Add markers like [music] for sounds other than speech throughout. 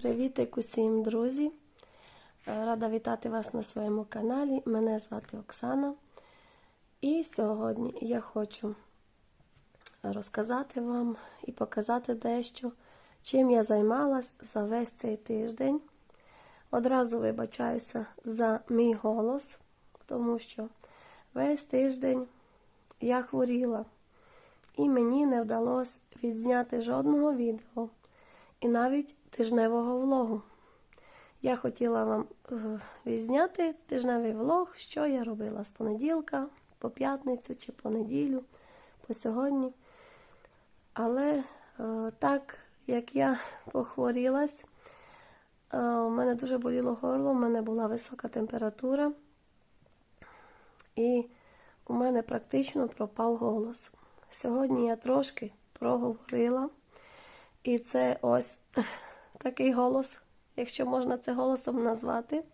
Привітик усім, друзі! Е, Рада вітати вас на своєму каналі. Мене звати Оксана. І сьогодні я хочу розказати вам і показати дещо, чим я займалась за весь цей тиждень. Одразу вибачаюся за мій голос, тому що весь тиждень я хворіла, і мені не вдалося відзняти жодного відео і навіть тижневого влогу. Я хотіла вам е, відзняти тижневий влог, що я робила з понеділка, по п'ятницю чи по неділю, по сьогодні. Але е, так як я похворілась, е, у мене дуже боліло горло, у мене була висока температура, і у мене практично пропав голос. Сьогодні я трошки проговорила. І це ось такий голос, якщо можна це голосом назвати.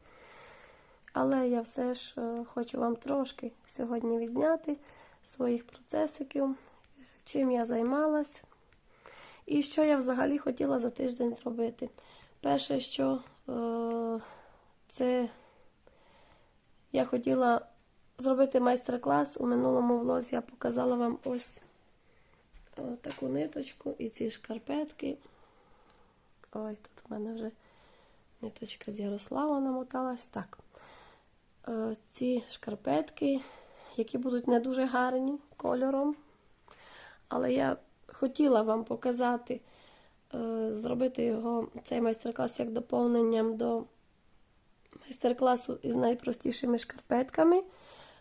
Але я все ж е, хочу вам трошки сьогодні відзняти своїх процесиків, чим я займалась і що я взагалі хотіла за тиждень зробити. Перше, що е, це я хотіла зробити майстер-клас. У минулому влозі я показала вам ось таку ниточку і ці шкарпетки. Ой, тут у мене вже ниточка з Ярослава намоталась. Так. Е, Ці шкарпетки, які будуть не дуже гарні кольором. Але я хотіла вам показати, е, зробити його, цей майстер-клас як доповненням до майстер-класу із найпростішими шкарпетками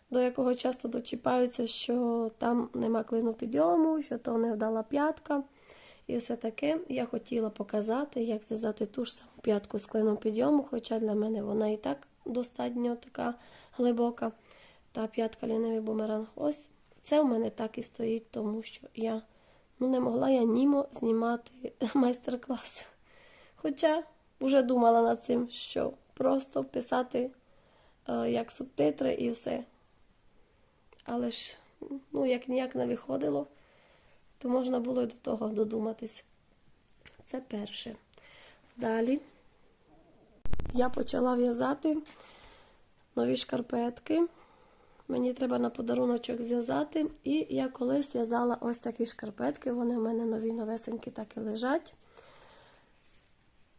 до якого часто дочіпаються, що там нема клину підйому, що то не вдала п'ятка. І все таке я хотіла показати, як зв'язати ту ж саму п'ятку з клином підйому, хоча для мене вона і так достатньо така глибока. Та п'ятка лінивий бумеранг. Ось це у мене так і стоїть, тому що я ну, не могла я німо знімати [laughs] майстер-клас. Хоча вже думала над цим, що просто писати е, як субтитри і все. Але ж, ну, як ніяк не виходило, то можна було й до того додуматись. Це перше. Далі я почала в'язати нові шкарпетки. Мені треба на подаруночок зв'язати. І я колись в'язала ось такі шкарпетки. Вони в мене нові новесенькі так і лежать.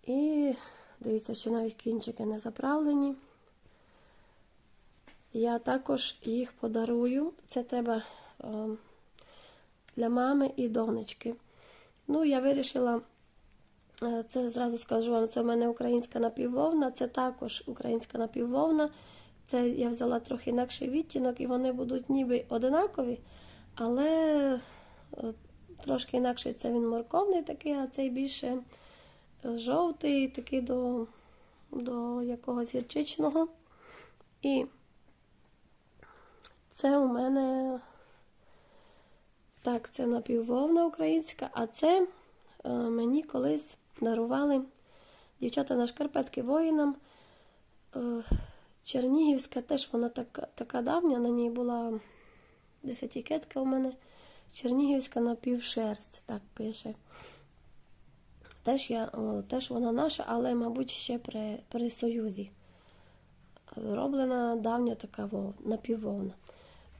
І дивіться, що навіть кінчики не заправлені. Я також їх подарую. Це треба е, для мами і донечки. Ну, я вирішила, е, це зразу скажу вам, це в мене українська напіввовна, це також українська напіввовна. Це я взяла трохи інакший відтінок, і вони будуть ніби одинакові, але е, трошки інакший це він морковний такий, а цей більше е, жовтий, такий до, до якогось гірчичного. І це у мене так, це напіввовна українська, а це е, мені колись дарували дівчата на шкарпетки воїнам. Е, Чернігівська теж вона така, така давня, на ній була десь етикетка у мене. Чернігівська напівшерсть, так пише. Теж, я, о, теж вона наша, але, мабуть, ще при, при Союзі. Роблена давня така вов, напіввовна.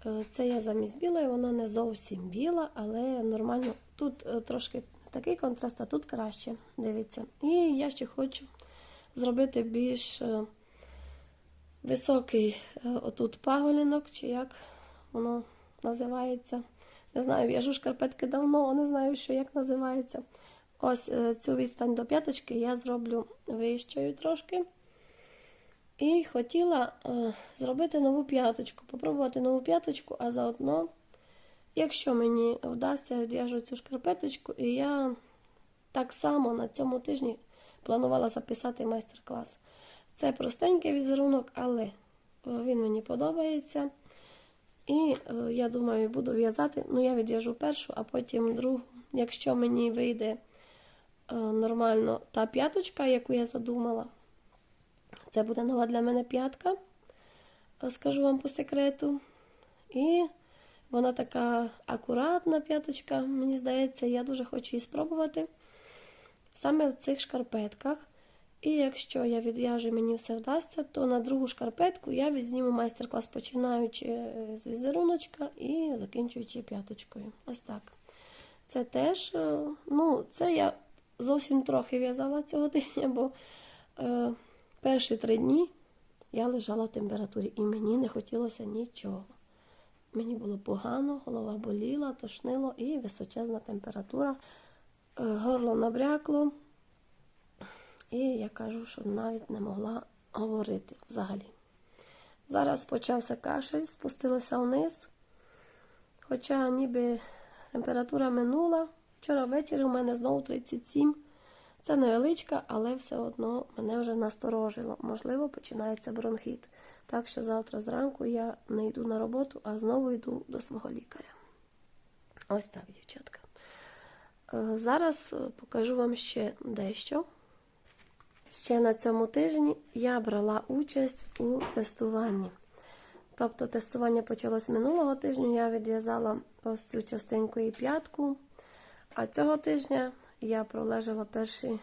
Е, Це я замість білої, вона не зовсім біла, але нормально. Тут е, трошки такий контраст, а тут краще. Дивіться. І я ще хочу зробити більш е, високий отут паголінок, чи як воно називається. Не знаю, в'яжу шкарпетки давно, не знаю, що як називається. Ось цю відстань до п'яточки я зроблю вищою трошки. І хотіла е, зробити нову п'яточку, попробувати нову п'яточку, а заодно, якщо мені вдасться, відв'яжу цю шкарпеточку, і я так само на цьому тижні планувала записати майстер-клас. Це простенький візерунок, але він мені подобається. І е, я думаю, буду в'язати. Ну, я відв'яжу першу, а потім другу. Якщо мені вийде е, нормально та п'яточка, яку я задумала. Це буде нова для мене п'ятка, скажу вам по секрету. І вона така акуратна п'яточка, мені здається, я дуже хочу її спробувати. Саме в цих шкарпетках І якщо я відв'яжу мені все вдасться, то на другу шкарпетку я відзніму майстер-клас, починаючи е, з візеруночка і закінчуючи п'яточкою. Ось так. Це теж, е, ну, це я зовсім трохи в'язала цього тижня, бо е, перші три дні я лежала в температурі і мені не хотілося нічого. Мені було погано, голова боліла, тошнило і височезна температура. Е, Горло набрякло. І я кажу, що навіть не могла говорити взагалі. Зараз почався кашель, спустилася вниз. Хоча ніби температура минула. Вчора ввечері у мене знову 37. Це невеличка, але все одно мене вже насторожило. Можливо, починається бронхіт. Так що завтра зранку я не йду на роботу, а знову йду до свого лікаря. Ось так, дівчатка. Е, Зараз е, покажу вам ще дещо. Ще на цьому тижні я брала участь у тестуванні. Тобто тестування почалось минулого тижня, я відв'язала ось цю частинку і п'ятку. А цього тижня я пролежала перші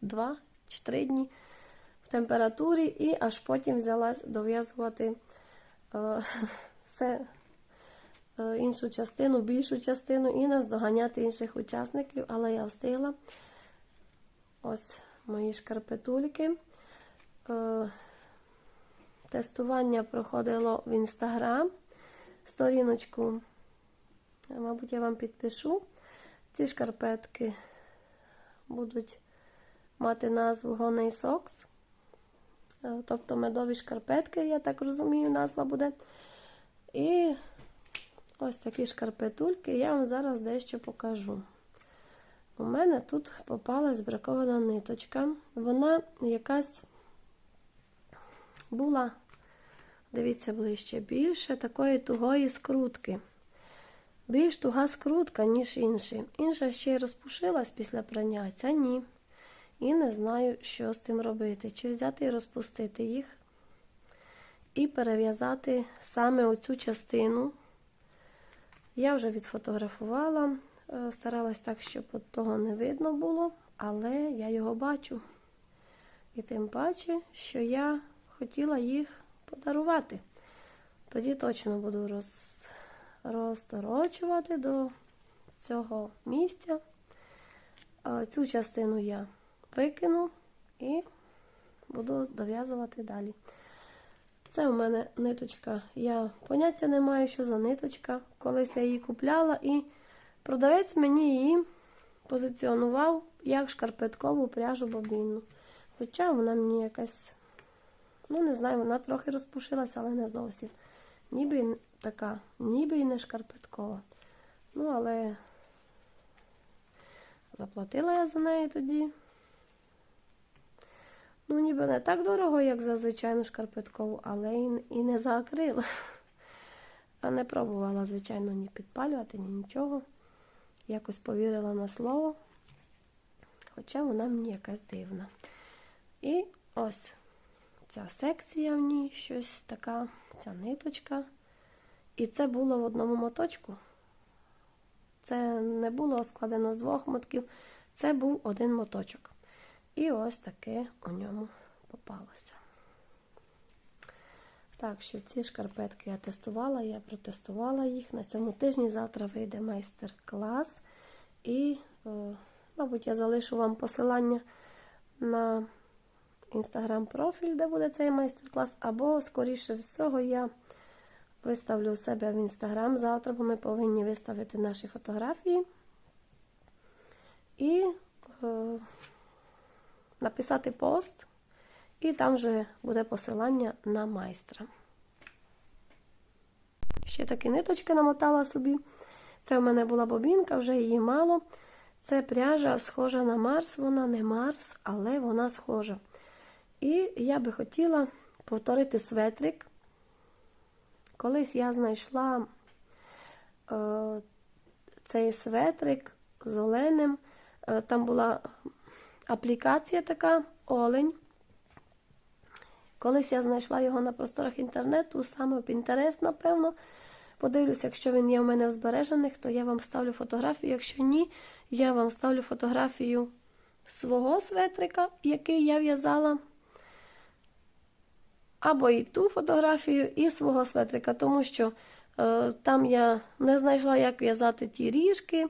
два чи три дні в температурі і аж потім взялась дов'язувати е, все, е, іншу частину, більшу частину і наздоганяти інших учасників, але я встигла. Ось мої шкарпетульки. Е, Тестування проходило в інстаграм. Сторіночку, мабуть, я вам підпишу. Ці шкарпетки будуть мати назву Honey Socks. Е, Тобто медові шкарпетки, я так розумію, назва буде. І ось такі шкарпетульки я вам зараз дещо покажу. У мене тут попалась бракована ниточка. Вона якась була, дивіться ближче, більше такої тугої скрутки. Більш туга скрутка, ніж інші. Інша ще й розпушилась після прання, ця ні. І не знаю, що з цим робити. Чи взяти і розпустити їх, і перев'язати саме оцю частину. Я вже відфотографувала. Е, Старалась так, щоб того не видно було, але я його бачу. І тим паче, що я хотіла їх подарувати. Тоді точно буду роз... розторочувати до цього місця. Цю частину я викину і буду дов'язувати далі. Це у мене ниточка. Я поняття не маю, що за ниточка. Колись я її купляла і. Продавець мені її позиціонував як шкарпеткову пряжу бобінну. Хоча вона мені якась, ну не знаю, вона трохи розпушилася, але не зовсім. Ніби така, ніби й не шкарпеткова. Ну, але заплатила я за неї тоді. Ну, ніби не так дорого, як за звичайну шкарпеткову, але і не за акрил. [laughs] А не пробувала, звичайно, ні підпалювати, ні нічого. Якось повірила на слово, хоча вона мені якась дивна. І ось ця секція в ній, щось така, ця ниточка. І це було в одному моточку. Це не було складено з двох мотків, це був один моточок. І ось таке у ньому попалося. Так що ці шкарпетки я тестувала, я протестувала їх. На цьому тижні завтра вийде майстер-клас. І, е, мабуть, я залишу вам посилання на інстаграм-профіль, де буде цей майстер-клас, або, скоріше всього, я виставлю себе в інстаграм завтра, бо ми повинні виставити наші фотографії. І е, написати пост. І там вже буде посилання на майстра. Ще такі ниточки намотала собі. Це в мене була бобінка, вже її мало. Це пряжа схожа на Марс, вона не Марс, але вона схожа. І я би хотіла повторити светрик. Колись я знайшла е, цей светрик з оленем. Е, там була аплікація така, олень. Колись я знайшла його на просторах інтернету, саме в Pinterest, напевно. Подивлюся, якщо він є у мене в збережених, то я вам ставлю фотографію. Якщо ні, я вам ставлю фотографію свого светрика, який я в'язала, або і ту фотографію, і свого светрика, тому що е, там я не знайшла, як в'язати ті ріжки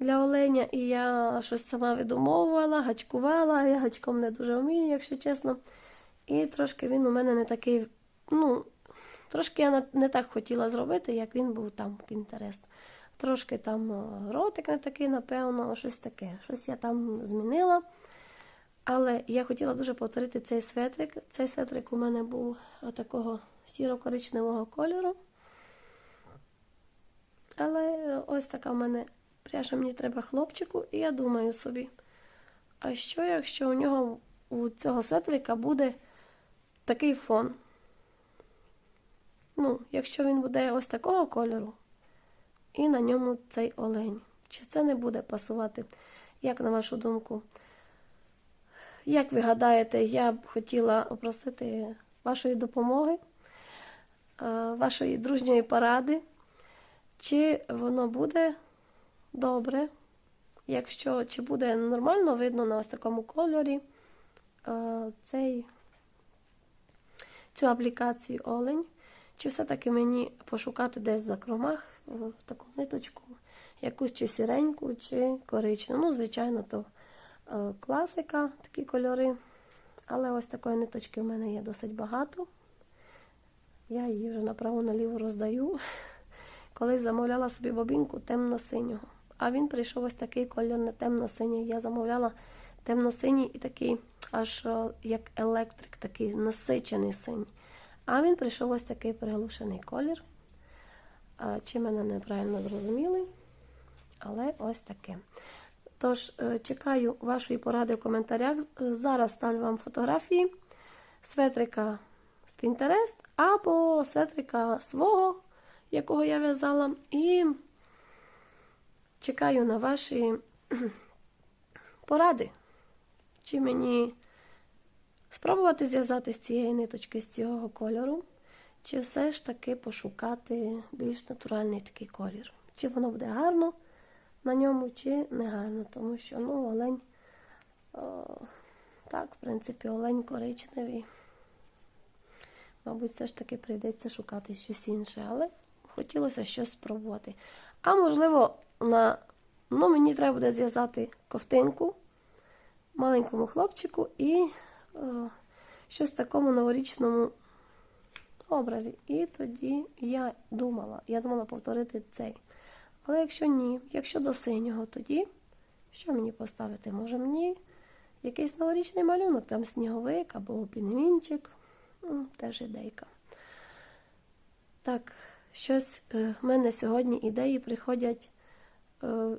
для оленя, і я щось сама видумовувала, гачкувала, я гачком не дуже вмію, якщо чесно. І трошки він у мене не такий, ну, трошки я не- так хотіла зробити, як він був там в Pinterest. Трошки там е, ротик не такий, напевно, щось таке. Щось я там змінила. Але я хотіла дуже повторити цей светрик. Цей светрик у мене був такого сіро-коричневого кольору. Але ось така в мене пряжа мені треба хлопчику, і я думаю собі, а що, якщо у нього у цього светрика буде такий фон? Ну, якщо він буде ось такого кольору, і на ньому цей олень. Чи це не буде пасувати? Як на вашу думку? Як ви гадаєте, я б хотіла попросити вашої допомоги, вашої дружньої поради, чи воно буде добре, якщо чи буде нормально видно на ось такому кольорі цей, цю аплікацію олень, чи все-таки мені пошукати десь за кромах е, таку ниточку, якусь чи сіреньку, чи коричневу. Ну, звичайно, то класика, такі кольори. Але ось такої ниточки в мене є досить багато. Я її вже направо-наліво роздаю. [laughs] Колись замовляла собі бобінку темно-синього. А він прийшов ось такий колір не темно-синій. Я замовляла темно-синій і такий, аж е, як електрик, такий насичений синій. А він прийшов ось такий приглушений колір. Чи мене неправильно зрозуміли? Але ось таке. Тож, е, чекаю вашої поради в коментарях. Зараз ставлю вам фотографії светрика з Pinterest або светрика свого, якого я в'язала. І чекаю на ваші [clears throat] поради. Чи мені спробувати зв'язати з цієї ниточки, з цього кольору, чи все ж таки пошукати більш натуральний такий колір. Чи воно буде гарно на ньому, чи не гарно, тому що ну, олень, о, так, в принципі, олень коричневий. Мабуть, все ж таки прийдеться шукати щось інше, але хотілося щось спробувати. А можливо, на, ну, мені треба буде зв'язати ковтинку маленькому хлопчику і е, щось в такому новорічному образі. І тоді я думала, я думала повторити цей. Але якщо ні, якщо до синього, тоді що мені поставити? Може мені якийсь новорічний малюнок, там сніговик або пінгвінчик, М, теж ідейка. Так, щось е, в мене сьогодні ідеї приходять е,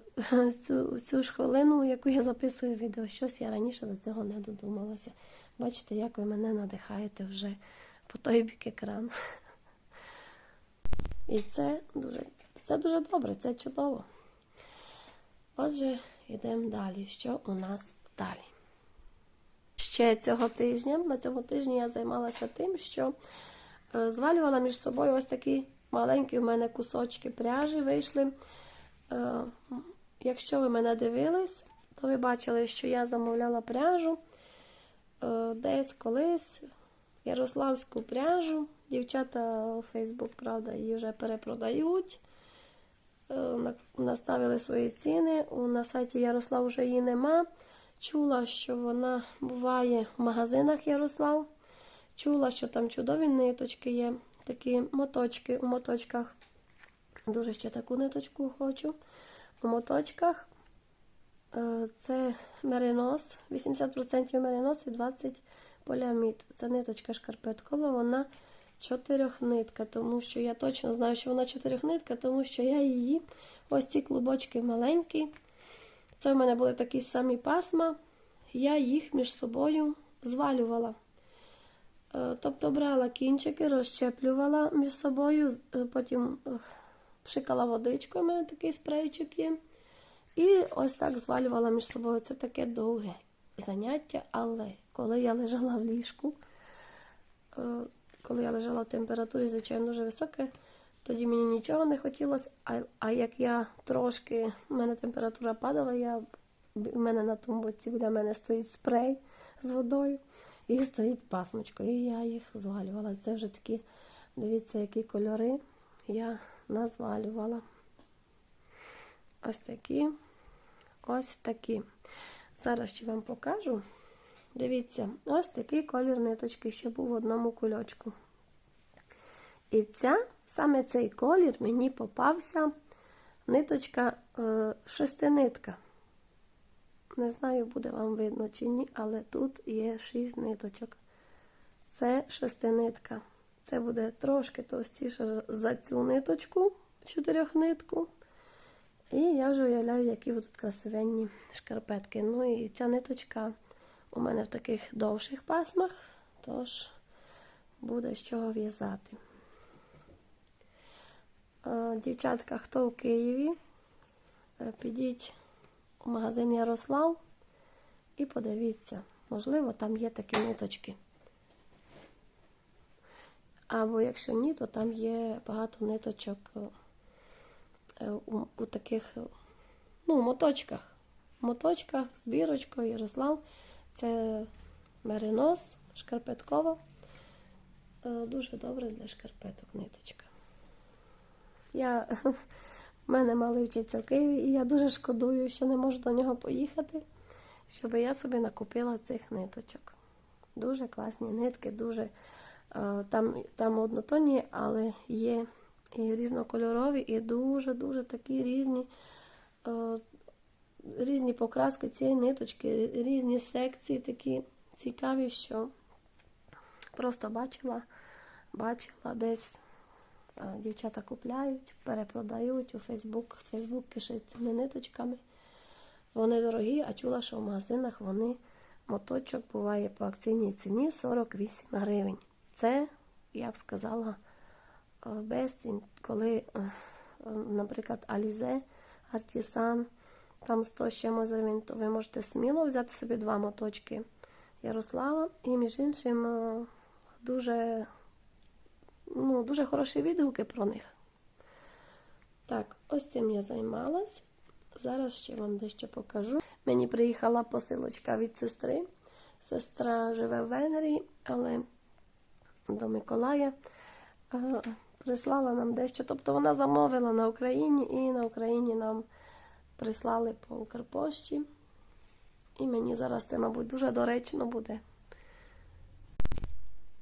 [laughs] цю, цю ж хвилину, яку я записую відео. Щось я раніше до цього не додумалася. Бачите, як ви мене надихаєте вже по той бік екрану. [laughs] І це дуже, це дуже добре, це чудово. Отже, йдемо далі. Що у нас далі? Ще цього тижня, на цьому тижні я займалася тим, що е, звалювала між собою ось такі маленькі у мене кусочки пряжі вийшли. Е, Якщо ви мене дивились, то ви бачили, що я замовляла пряжу е, десь колись ярославську пряжу. Дівчата у Фейсбук, правда, її вже перепродають. Е, на- Наставили свої ціни. На сайті Ярослав вже її нема. Чула, що вона буває в магазинах Ярослав. Чула, що там чудові ниточки є, такі моточки у моточках. Дуже ще таку ниточку хочу. У моточках Е, це меринос, 80% меринос і 20 поліамід. Це ниточка шкарпеткова, вона чотирьохнитка, тому що я точно знаю, що вона чотирьохнитка, тому що я її, ось ці клубочки маленькі. Це в мене були такі самі пасма, я їх між собою звалювала. Е, Тобто брала кінчики, розщеплювала між собою, е, потім е, пшикала водичкою, у мене такий спрейчик є. І ось так звалювала між собою. Це таке довге заняття, але коли я лежала в ліжку, коли я лежала в температурі, звичайно, дуже високе, тоді мені нічого не хотілося. А, а як я трошки, в мене температура падала, я У мене на тумбоці біля мене стоїть спрей з водою і стоїть пасмочка. І я їх звалювала. Це вже такі, дивіться, які кольори я назвалювала. Ось такі, ось такі. Зараз ще вам покажу. Дивіться, ось такий колір ниточки, що був в одному кульочку. І ця, саме цей колір мені попався ниточка е, шестинитка. Не знаю, буде вам видно чи ні, але тут є шість ниточок. Це шестинитка. Це буде трошки товстіше за цю ниточку, чотирьохнитку. І я вже уявляю, які будуть красивенні шкарпетки. Ну і ця ниточка у мене в таких довших пасмах, тож буде з чого в'язати. Е, Дівчатка, хто в Києві, е, підіть у магазин Ярослав і подивіться, можливо, там є такі ниточки. Або якщо ні, то там є багато ниточок е, у, у таких, ну, моточках. Моточках з бірочкою Ярослав. Це меринос, шкарпеткова. Е, Дуже добре для шкарпеток ниточка. Я, [laughs] в мене малий вчиться в Києві, і я дуже шкодую, що не можу до нього поїхати, щоб я собі накупила цих ниточок. Дуже класні нитки, дуже е, там, там однотонні, але є і різнокольорові, і дуже-дуже такі різні. Різні покраски цієї ниточки, різні секції такі цікаві, що просто бачила, бачила десь е, дівчата купляють, перепродають у Фейсбук. Фейсбук кишить цими ниточками. Вони дорогі, а чула, що в магазинах вони моточок буває по акційній ціні 48 гривень. Це, я б сказала, е, безцінь, коли, е, наприклад, Алізе, Артісан, там 100 з чимось гривень, то ви можете сміло взяти собі два моточки Ярослава. І, між іншим, е, дуже, ну, дуже хороші відгуки про них. Так, ось цим я займалась. Зараз ще вам дещо покажу. Мені приїхала посилочка від сестри. Сестра живе в Венгрії, але до Миколая е, прислала нам дещо. Тобто вона замовила на Україні і на Україні нам прислали по Укрпошті. І мені зараз це, мабуть, дуже доречно буде.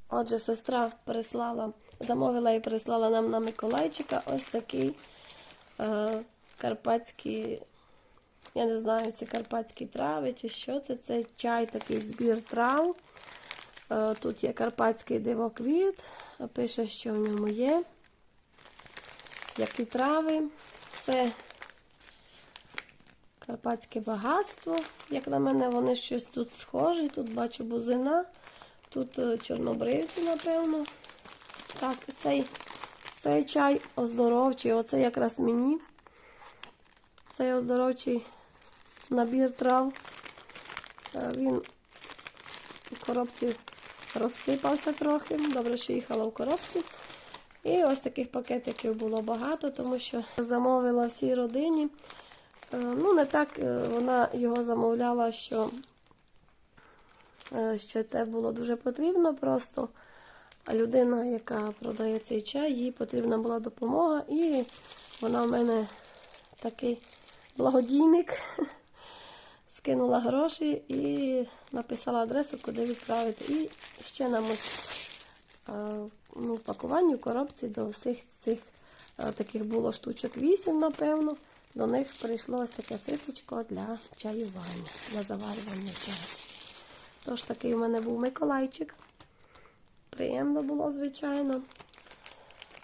Отже, сестра прислала, замовила і прислала нам на Миколайчика ось такий е, карпатський, я не знаю, це карпатські трави чи що це. Це чай такий збір трав. Е, тут є карпатський дивоквіт, пише, що в ньому є. Які трави. Це Карпатське багатство. Як на мене, вони щось тут схожі. Тут бачу бузина, тут е, чорнобривці, напевно. Так, цей, цей чай оздоровчий, оце якраз мені. Цей оздоровчий набір трав. Е, Він у коробці розсипався трохи. Добре, що їхала в коробці. І ось таких пакетиків було багато, тому що замовила всій родині. Е, Ну, не так е, вона його замовляла, що, е, що це було дуже потрібно. Просто людина, яка продає цей чай, їй потрібна була допомога. І вона в мене такий благодійник. [laughs] Скинула гроші і написала адресу, куди відправити. І ще нам ну, в пакуванні в коробці до всіх цих таких було штучок 8, напевно. До них прийшло ось таке ситочко для чаювання, для заварювання чаю. Тож такий у мене був Миколайчик. Приємно було, звичайно.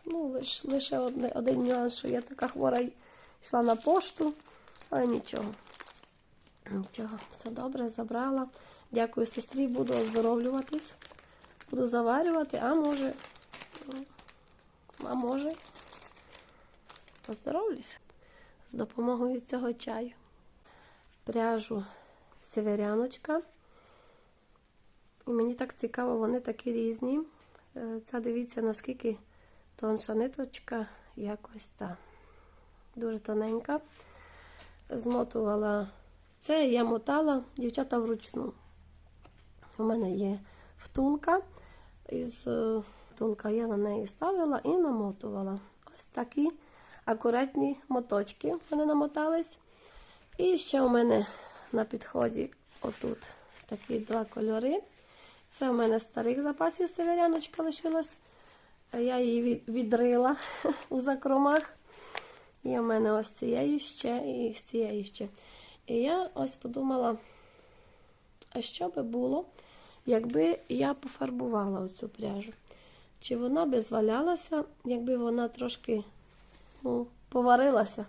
Ну, лиш, лише одне, один нюанс, що я така хвора йшла на пошту, але нічого. Нічого, все добре, забрала. Дякую сестрі, буду оздоровлюватись. Буду заварювати, а може, а може, оздоровлюсь з допомогою цього чаю. Пряжу северяночка. І мені так цікаво, вони такі різні. Е, Ця дивіться, наскільки тонша ниточка, якось та. Дуже тоненька. Змотувала Це я мотала дівчата вручну. У мене є втулка. Із е, втулка я на неї ставила і намотувала. Ось такі акуратні моточки в мене намотались. І ще у мене на підході отут такі два кольори. Це у мене старих запасів северяночка лишилась. Я її відрила [laughs] у закромах. І у мене ось цієї ще і цієї ще. І я ось подумала, а що би було, якби я пофарбувала оцю пряжу? Чи вона би звалялася, якби вона трошки ну, поварилася?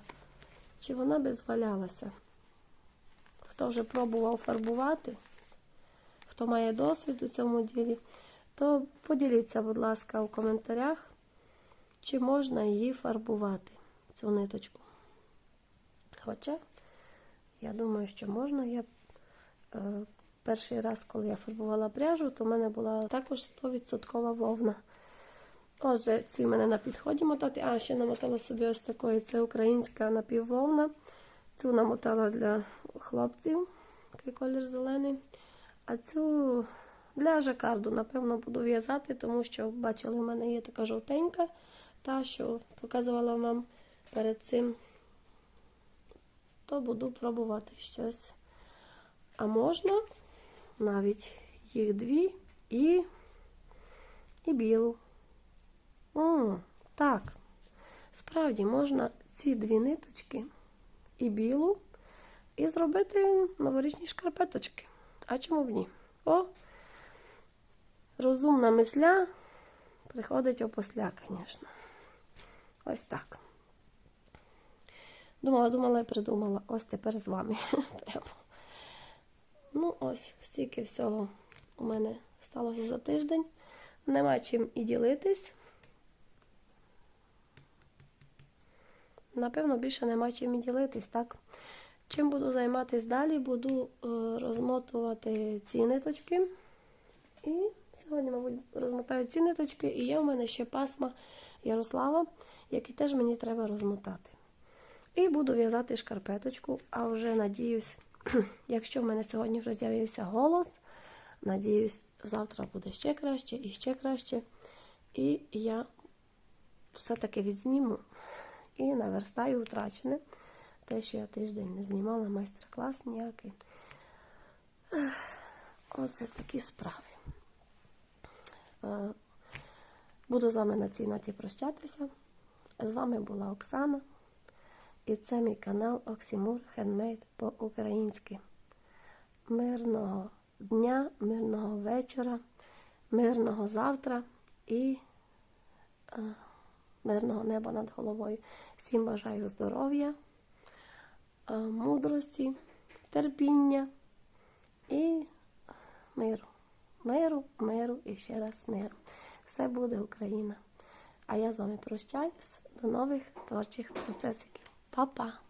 Чи вона би звалялася? Хто вже пробував фарбувати, хто має досвід у цьому ділі, то поділіться, будь ласка, у коментарях, чи можна її фарбувати, цю ниточку. Хоча, я думаю, що можна. Я е, перший раз, коли я фарбувала пряжу, то в мене була також 100% вовна. Отже, ці в мене на підході мотати. А, ще намотала собі ось такої. Це українська напіввовна. Цю намотала для хлопців, такий колір зелений. А цю для жакарду, напевно, буду в'язати, тому що, бачили, в мене є така жовтенька, та, що показувала вам перед цим. То буду пробувати щось. А можна навіть їх дві і, і білу. О, так. Справді можна ці дві ниточки і білу, і зробити новорічні шкарпеточки. А чому б ні? О, розумна мисля приходить опосля, звісно. Ось так. Думала, думала і придумала. Ось тепер з вами. [laughs] Прямо. Ну, ось, стільки всього у мене сталося за тиждень. Нема чим і ділитись. Напевно, більше нема чим і ділитись, так? Чим буду займатися далі, буду е, розмотувати ці ниточки. І сьогодні, мабуть, розмотаю ці ниточки, і є в мене ще пасма Ярослава, які теж мені треба розмотати. І буду в'язати шкарпеточку, а вже надіюсь, [clears throat] якщо в мене сьогодні вже з'явився голос, надіюсь, завтра буде ще краще і ще краще. І я все-таки відзніму і наверстаю втрачене. Те, що я тиждень не знімала майстер-клас ніякий. Отже, такі справи. Е, Буду з вами на цій ноті прощатися. З вами була Оксана. І це мій канал Оксімур Хендмейд по-українськи. Мирного дня, мирного вечора, мирного завтра і е, мирного неба над головою. Всім бажаю здоров'я, е, мудрості, терпіння і миру. Миру, миру і ще раз миру. Все буде Україна. А я з вами прощаюсь. До нових творчих процесів. Па-па!